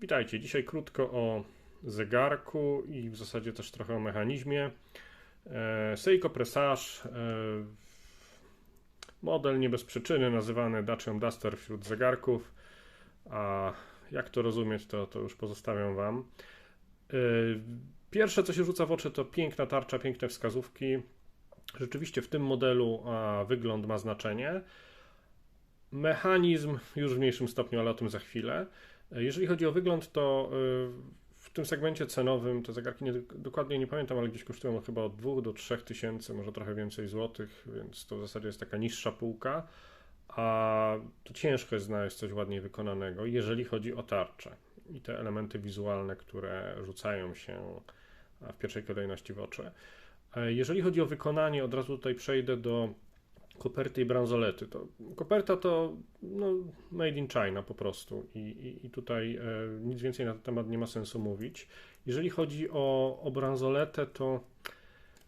Witajcie. Dzisiaj krótko o zegarku i w zasadzie też trochę o mechanizmie. E, Seiko Presage, e, model nie bez przyczyny nazywany Dacian Duster wśród zegarków, a jak to rozumieć, to, to już pozostawiam Wam. E, pierwsze, co się rzuca w oczy, to piękna tarcza, piękne wskazówki. Rzeczywiście w tym modelu wygląd ma znaczenie. Mechanizm już w mniejszym stopniu, ale o tym za chwilę. Jeżeli chodzi o wygląd, to y, w tym segmencie cenowym te zegarki nie, dokładnie nie pamiętam, ale gdzieś kosztują chyba od 2 do 3 tysięcy, może trochę więcej złotych, więc to w zasadzie jest taka niższa półka. A to ciężko jest znaleźć coś ładniej wykonanego, jeżeli chodzi o tarczę i te elementy wizualne, które rzucają się w pierwszej kolejności w oczy. Jeżeli chodzi o wykonanie, od razu tutaj przejdę do koperty i bransolety. To, koperta to no, made in China po prostu i, i, i tutaj e, nic więcej na ten temat nie ma sensu mówić. Jeżeli chodzi o, o bransoletę, to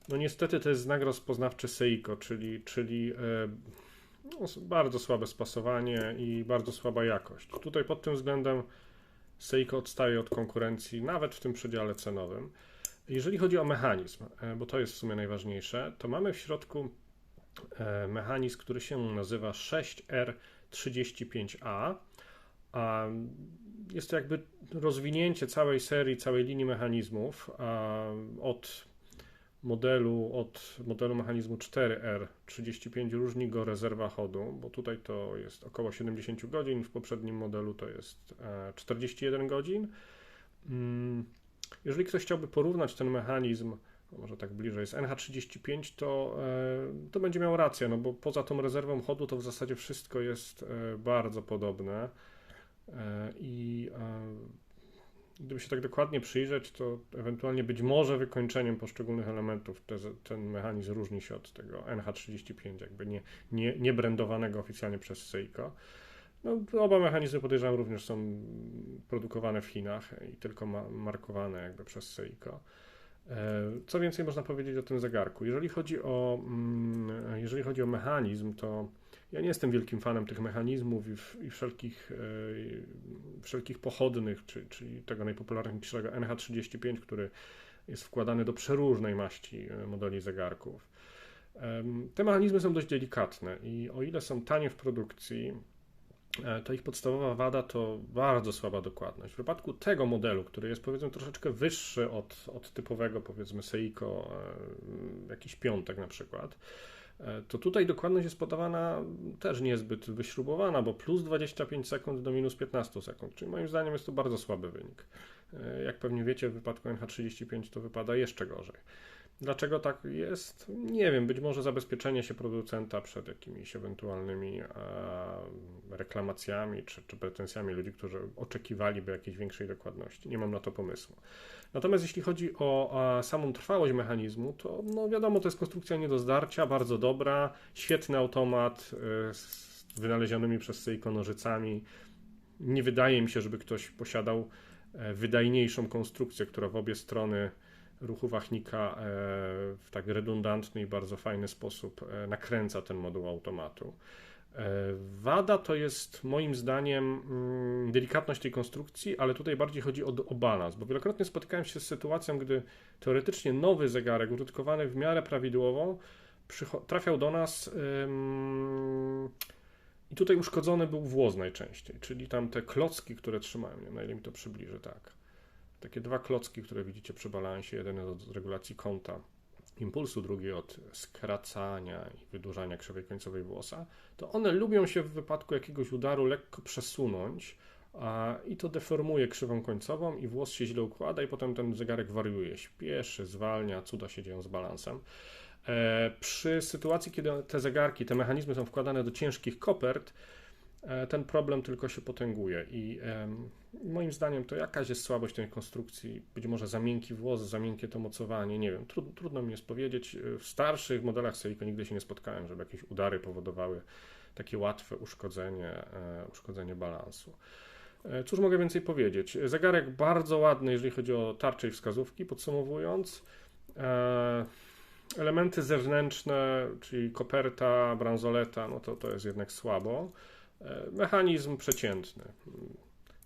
no niestety to jest znak rozpoznawczy Seiko, czyli, czyli e, no, bardzo słabe spasowanie i bardzo słaba jakość. Tutaj pod tym względem Seiko odstaje od konkurencji nawet w tym przedziale cenowym. Jeżeli chodzi o mechanizm, e, bo to jest w sumie najważniejsze, to mamy w środku mechanizm, który się nazywa 6R35A. A jest to jakby rozwinięcie całej serii, całej linii mechanizmów od modelu, od modelu mechanizmu 4R35 różni go rezerwa chodu, bo tutaj to jest około 70 godzin, w poprzednim modelu to jest 41 e, godzin. Mm, jeżeli ktoś chciałby porównać ten mechanizm może tak bliżej, z NH35, to, e, to będzie miał rację, no bo poza tą rezerwą chodu to w zasadzie wszystko jest e, bardzo podobne e, i gdyby się tak dokładnie przyjrzeć, to ewentualnie być może wykończeniem poszczególnych elementów te, ten mechanizm różni się od tego NH35, jakby nie, nie, nie brandowanego oficjalnie przez Seiko. No, oba mechanizmy podejrzewam również są produkowane w Chinach i tylko ma, markowane jakby przez Seiko. E, co więcej można powiedzieć o tym zegarku? Jeżeli chodzi o, mm, jeżeli chodzi o mechanizm, to ja nie jestem wielkim fanem tych mechanizmów i, i wszelkich, e, wszelkich pochodnych, czy, czyli tego najpopularniejszego NH35, który jest wkładany do przeróżnej maści e, modeli zegarków. Te mechanizmy są dość delikatne i o ile są tanie w produkcji, to ich podstawowa wada to bardzo słaba dokładność. W przypadku tego modelu, który jest powiedzmy troszeczkę wyższy od, od typowego powiedzmy Seiko, e, jakiś piątek na przykład, e, to tutaj dokładność jest podawana też niezbyt wyśrubowana, bo plus 25 sekund do minus 15 sekund, czyli moim zdaniem jest to bardzo słaby wynik. Jak pewnie wiecie, w wypadku NH35 to wypada jeszcze gorzej. Dlaczego tak jest? Nie wiem, być może zabezpieczenie się producenta przed jakimiś ewentualnymi e, reklamacjami czy, czy pretensjami ludzi, którzy oczekiwaliby jakiejś większej dokładności. Nie mam na to pomysłu. Natomiast jeśli chodzi o a, samą trwałość mechanizmu, to no wiadomo, to jest konstrukcja nie do zdarcia, bardzo dobra, świetny automat y, z wynalezionymi przez Seiko nożycami. Nie wydaje mi się, żeby ktoś posiadał e, wydajniejszą konstrukcję, która w obie strony ruchu wachnika e, w tak redundantny i bardzo fajny sposób e, nakręca ten moduł automatu. E, wada to jest moim zdaniem mm, delikatność tej konstrukcji, ale tutaj bardziej chodzi o, o balans, bo wielokrotnie spotykałem się z sytuacją, gdy teoretycznie nowy zegarek użytkowany w miarę prawidłowo trafiał do nas ym, i tutaj uszkodzony był włos najczęściej, czyli tam te klocki, które trzymają, nie wiem na ile mi to przybliży, tak takie dwa klocki, które widzicie przy balansie. Jeden od regulacji kąta impulsu, drugi od skracania i wydłużania krzywej końcowej włosa, to one lubią się w wypadku jakiegoś udaru lekko przesunąć a, i to deformuje krzywą końcową i włos się źle układa i potem ten zegarek wariuje, śpieszy, zwalnia, cuda się dzieją z balansem. E, przy sytuacji, kiedy te zegarki, te mechanizmy są wkładane do ciężkich kopert, ten problem tylko się potęguje i moim zdaniem to jakaś jest słabość tej konstrukcji, być może za miękki włos, za miękkie to mocowanie, nie wiem, trudno, trudno mi jest powiedzieć. E, w starszych modelach Seiko nigdy się nie spotkałem, żeby jakieś udary powodowały takie łatwe uszkodzenie, e, uszkodzenie balansu. Cóż mogę więcej powiedzieć? Zegarek bardzo ładny, jeżeli chodzi o tarcze i wskazówki, podsumowując. Elementy zewnętrzne, czyli koperta, bransoleta, no to, to jest jednak słabo. E, mechanizm przeciętny.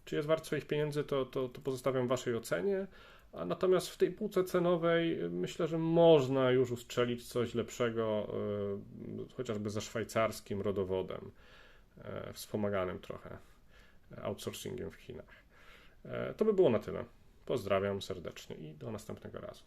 Czy jest wart swoich pieniędzy, to, to, to pozostawiam Waszej ocenie. A natomiast w tej półce cenowej myślę, że można już ustrzelić coś lepszego, y, chociażby ze szwajcarskim rodowodem, wspomaganym trochę outsourcingiem w Chinach. To by było na tyle. Pozdrawiam serdecznie i do następnego razu.